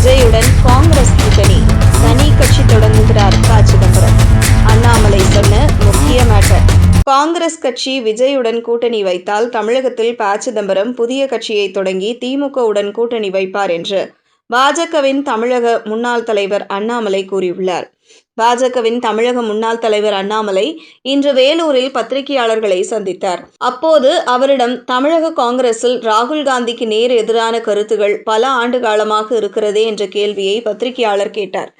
விஜயுடன் காங்கிரஸ் கூட்டணி. தனி கட்சி தொடங்குகிறார் ப. சிதம்பரம். அண்ணாமலை சொன்ன முக்கிய மேட்டர். காங்கிரஸ் கட்சி விஜயுடன் கூட்டணி வைத்தால் தமிழகத்தில் ப. சிதம்பரம் புதிய கட்சியை தொடங்கி திமுகவுடன் கூட்டணி வைப்பார் என்று பாஜகவின் தமிழக முன்னாள் தலைவர் அண்ணாமலை கூறியுள்ளார். பாஜகவின் தமிழக முன்னாள் தலைவர் அண்ணாமலை இன்று வேலூரில் பத்திரிகையாளர்களை சந்தித்தார். அப்போது அவரிடம் தமிழக காங்கிரஸில் ராகுல் காந்திக்கு நேர் எதிரான கருத்துகள் பல ஆண்டு காலமாக இருக்கிறதே என்ற கேள்வியை பத்திரிகையாளர் கேட்டார்.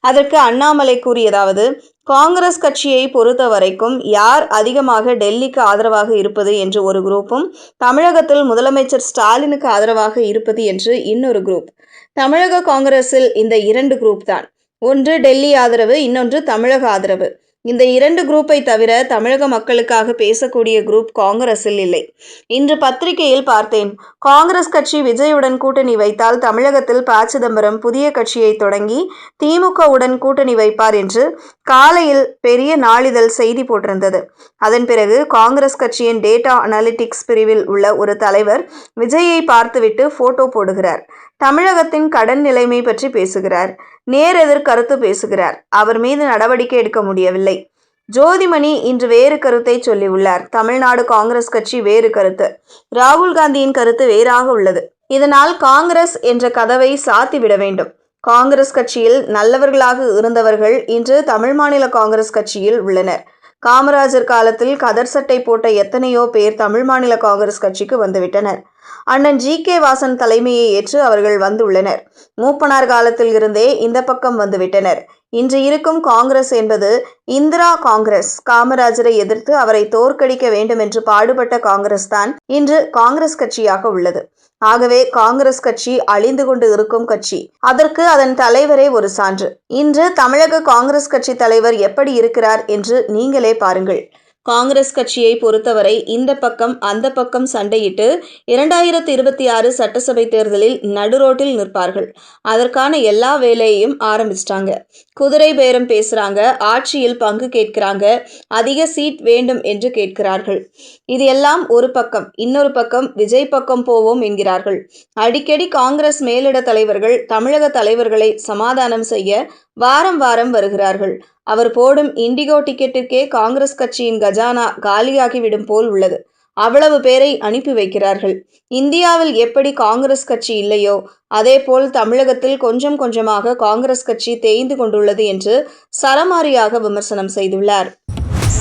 அதற்கு அண்ணாமலை கூறியதாவது காங்கிரஸ் கட்சியை பொறுத்த வரைக்கும் யார் அதிகமாக டெல்லிக்கு ஆதரவாக இருப்பது என்று ஒரு குரூப்பும் தமிழகத்தில் முதலமைச்சர் ஸ்டாலினுக்கு ஆதரவாக இருப்பது என்று இன்னொரு குரூப். தமிழக காங்கிரஸில் இந்த இரண்டு குரூப் தான். ஒன்று டெல்லி ஆதரவு இன்னொன்று தமிழக ஆதரவு. இந்த இரண்டு குரூப்பை தவிர தமிழக மக்களுக்காக பேசக்கூடிய குரூப் காங்கிரஸில் இல்லை. இன்று பத்திரிகையில் பார்த்தேன். காங்கிரஸ் கட்சி விஜயுடன் கூட்டணி வைத்தால் தமிழகத்தில் ப. சிதம்பரம் புதிய கட்சியை தொடங்கி திமுகவுடன் கூட்டணி வைப்பார் என்று காலையில் பெரிய நாளிதழ் செய்தி போட்டிருந்தது. அதன் பிறகு காங்கிரஸ் கட்சியின் டேட்டா அனாலிட்டிக்ஸ் பிரிவில் உள்ள ஒரு தலைவர் விஜயை பார்த்துவிட்டு போட்டோ போடுகிறார். தமிழகத்தின் கடன் நிலைமை பற்றி பேசுகிறார். நேர் எதிர் கருத்து பேசுகிறார். அவர் மீது நடவடிக்கை எடுக்க முடியவில்லை. ஜோதிமணி இன்று வேறு கருத்தை சொல்லியுள்ளார். தமிழ்நாடு காங்கிரஸ் கட்சி வேறு கருத்து. ராகுல் காந்தியின் கருத்து வேறாக உள்ளது. இதனால் காங்கிரஸ் என்ற கதவை சாத்திவிட வேண்டும். காங்கிரஸ் கட்சியில் நல்லவர்களாக இருந்தவர்கள் இன்று தமிழ் மாநில காங்கிரஸ் கட்சியில் உள்ளனர். காமராஜர் காலத்தில் கதர் சட்டை போட்ட எத்தனையோ பேர் தமிழ் மாநில காங்கிரஸ் கட்சிக்கு வந்துவிட்டனர். அண்ணன் ஜி. கே. வாசன் தலைமையை ஏற்று அவர்கள் வந்துள்ளனர். மூப்பனார் காலத்தில் இருந்தே இந்த பக்கம் வந்துவிட்டனர். இன்று இருக்கும் காங்கிரஸ் என்பது இந்திரா காங்கிரஸ். காமராஜரை எதிர்த்து அவரை தோற்கடிக்க வேண்டும் என்று பாடுபட்ட காங்கிரஸ் தான் இன்று காங்கிரஸ் கட்சியாக உள்ளது. ஆகவே காங்கிரஸ் கட்சி அழிந்து கொண்டு இருக்கும் கட்சி. அதற்கு அதன் தலைவரே ஒரு சான்று. இன்று தமிழக காங்கிரஸ் கட்சி தலைவர் எப்படி இருக்கிறார் என்று நீங்களே பாருங்கள். காங்கிரஸ் கட்சியை பொறுத்தவரை இந்த பக்கம் அந்த பக்கம் சண்டையிட்டு இரண்டாயிரத்தி இருபத்தி ஆறு சட்டசபை தேர்தலில் நடுரோட்டில் நிற்பார்கள். அதற்கான எல்லா வேலையையும் ஆரம்பிச்சிட்டாங்க. குதிரை பேரம் பேசுறாங்க ஆட்சியில் பங்கு கேட்கிறாங்க அதிக சீட் வேண்டும் என்று கேட்கிறார்கள். இது எல்லாம் ஒரு பக்கம் இன்னொரு பக்கம் விஜய் பக்கம் போவோம் என்கிறார்கள். அடிக்கடி காங்கிரஸ் மேலிட தலைவர்கள் தமிழக தலைவர்களை சமாதானம் செய்ய வாரம் வாரம் வருகிறார்கள். அவர் போடும் இண்டிகோ டிக்கெட்டிற்கே காங்கிரஸ் கட்சியின் கஜானா காலியாகிவிடும் போல் உள்ளது. அவ்வளவு பேரை அனுப்பி வைக்கிறார்கள். இந்தியாவில் எப்படி காங்கிரஸ் கட்சி இல்லையோ அதேபோல் தமிழகத்தில் கொஞ்சம் கொஞ்சமாக காங்கிரஸ் கட்சி தேய்ந்து கொண்டுள்ளது என்று சரமாரியாக விமர்சனம் செய்துள்ளார்.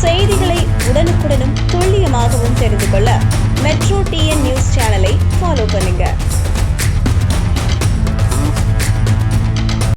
செய்திகளை உடனுக்குடனும் துல்லியமாகவும் தெரிந்து கொள்ள மெட்ரோ டிஎன் நியூஸ் சேனலை ஃபாலோ பண்ணுங்கள்